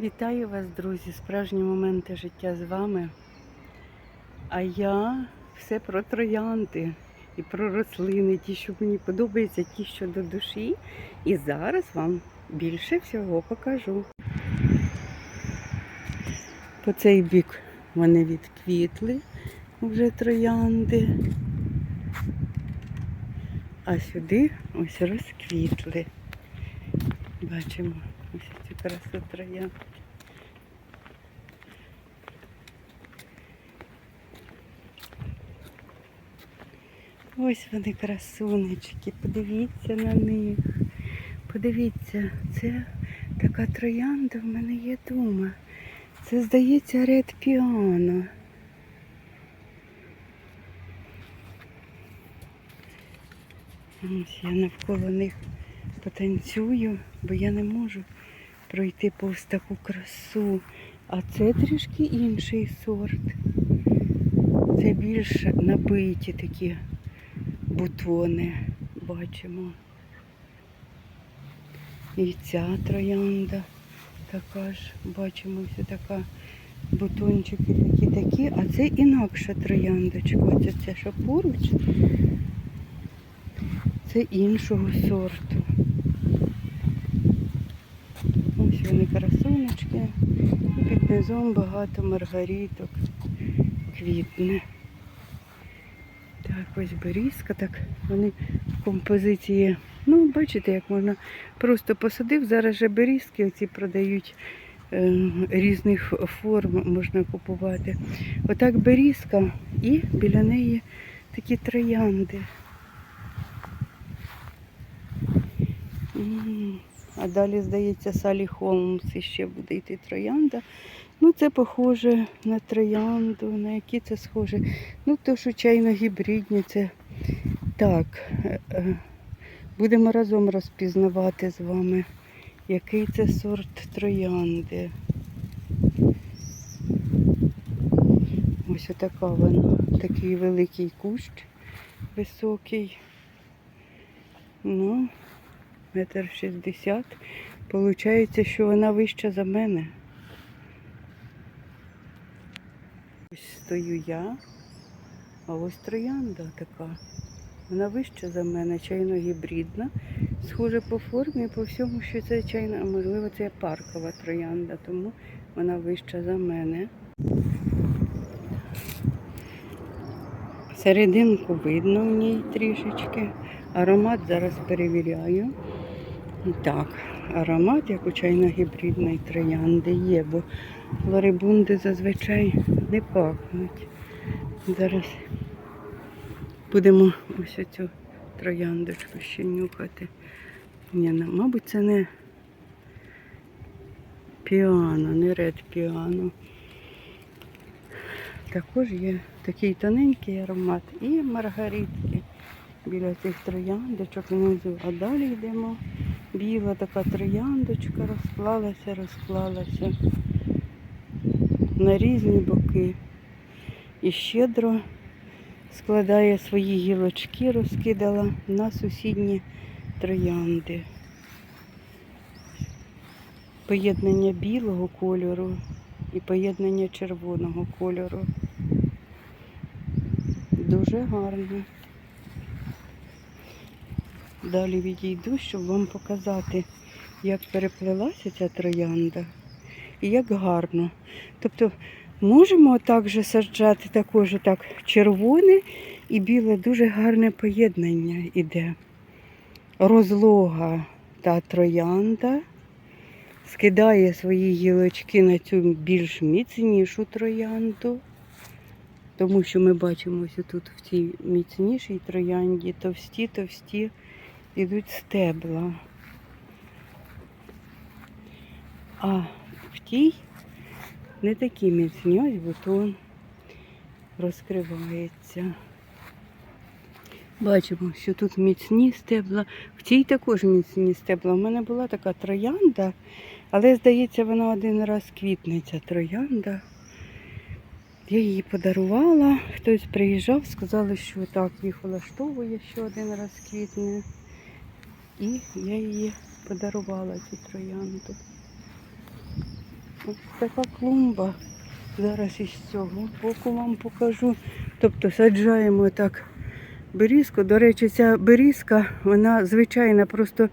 Вітаю вас, друзі! Справжні моменти життя з вами. А я все про троянди і про рослини, ті, що мені подобаються, ті, що до душі. І зараз вам більше всього покажу. По цей бік вони відквітли вже троянди. А сюди ось розквітли. Бачимо ось цю красу троянд. Ось вони красунечки, подивіться на них. Подивіться, це така троянда в мене є дома. Це, здається, ред піано. Ось я навколо них потанцюю, бо я не можу пройти повз таку красу. А це трішки інший сорт. Це більш набиті такі бутони бачимо. І ця троянда така ж, бачимо, ось така бутончики такі-такі, а це інакша трояндочка. Оце ця що поруч. Це іншого сорту. Ось вони красунечки. І під низом багато маргариток квітне. Так, ось берізка, так вони в композиції. Ну, бачите, як можна просто посадив. Зараз же берізки оці продають е, різних форм можна купувати. Отак берізка і біля неї такі троянди. А далі, здається, Салі Холмс іще буде йти троянда. Ну, це похоже на троянду, на які це схоже. Ну, то, що чайно гібридні, це так. е, е, Будемо разом розпізнавати з вами, який це сорт троянди. Ось отака вона, такий великий кущ високий. Ну, метр шістдесят. Получається, що вона вища за мене. Ось стою я, а ось троянда така. Вона вища за мене, чайно-гібридна. Схоже по формі, по всьому, що це чайна, а можливо, це паркова троянда, тому вона вища за мене. Серединку видно в ній трішечки. Аромат зараз перевіряю. Так, аромат, як у чайно-гібридної троянди є, бо флорибунди зазвичай не пахнуть. Зараз будемо ось оцю трояндочку ще нюхати. Ні, ну, мабуть, це не піано, не ред піано. Також є такий тоненький аромат і маргаритки біля цих трояндочок внизу. А далі йдемо. Біла така трояндочка розклалася, розклалася на різні боки. І щедро складає свої гілочки, розкидала на сусідні троянди. Поєднання білого кольору і поєднання червоного кольору. Дуже гарно. Далі відійду, щоб вам показати, як переплелася ця троянда і як гарно. Тобто можемо також саджати також так червоне і біле, дуже гарне поєднання іде. Розлога та троянда скидає свої гілочки на цю більш міцнішу троянду. Тому що ми бачимо тут в цій міцнішій троянді товсті, товсті ідуть стебла. А в тій не такі міцні, ось бутон розкривається. Бачимо, що тут міцні стебла. В цій також міцні стебла. У мене була така троянда, але, здається, вона один раз квітне, ця троянда. Я її подарувала, хтось приїжджав, сказали, що так, їх влаштовує, що один раз квітне. І я її подарувала цю троянду. Ось така клумба. Зараз із цього боку вам покажу. Тобто саджаємо так берізку. До речі, ця берізка, вона звичайна, просто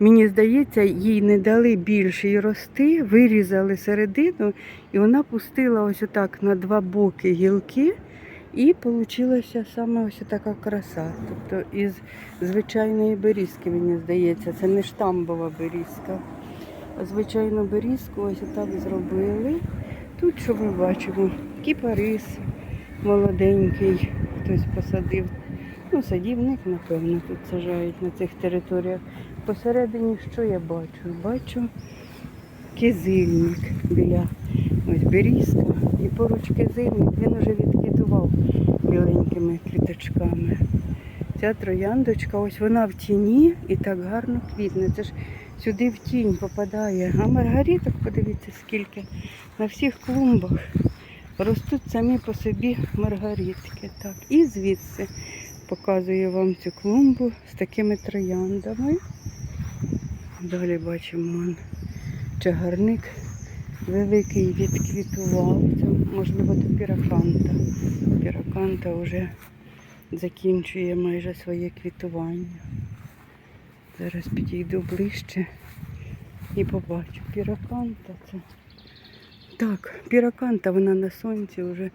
мені здається, їй не дали більше їй рости, вирізали середину, і вона пустила ось отак на два боки гілки. І вийшла саме ось така краса. Тобто із звичайної берізки, мені здається, це не штамбова берізка. А звичайну берізку ось так зробили. Тут, що ми бачимо, кіпарис молоденький, хтось посадив. Ну, садівник, напевно, тут сажають на цих територіях. Посередині що я бачу? Бачу кизильник біля ось берізка. І поруч кизильник він уже відквітував біленькими квіточками. Ця трояндочка, ось вона в тіні і так гарно квітне. Це ж сюди в тінь попадає. А маргариток, подивіться, скільки на всіх клумбах ростуть самі по собі маргаритки. Так. І звідси показую вам цю клумбу з такими трояндами. Далі бачимо чагарник великий відквітував. Це, можливо, до піраканта. Піраканта вже закінчує майже своє квітування. Зараз підійду ближче і побачу. Піраканта це. Так, піраканта вона на сонці вже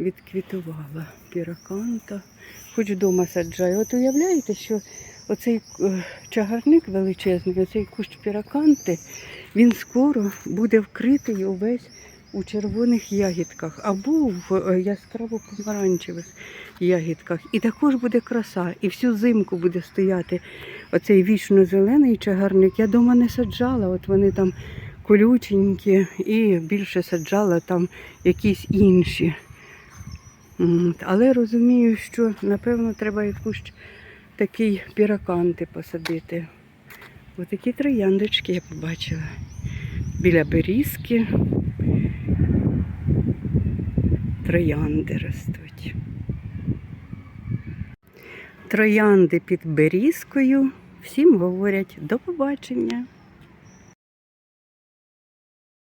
відквітувала. Піраканта. Хоч вдома саджаю. От уявляєте, що оцей е, чагарник величезний, оцей кущ піраканти, він скоро буде вкритий увесь у червоних ягідках або в е, яскраво помаранчевих ягідках. І також буде краса. І всю зимку буде стояти оцей вічно зелений чагарник. Я дома не саджала, от вони там колюченькі, і більше саджала там якісь інші. Але розумію, що напевно треба якусь такий піраканти посадити. Отакі трояндочки я побачила. Біля берізки троянди ростуть. Троянди під берізкою. Всім говорять до побачення.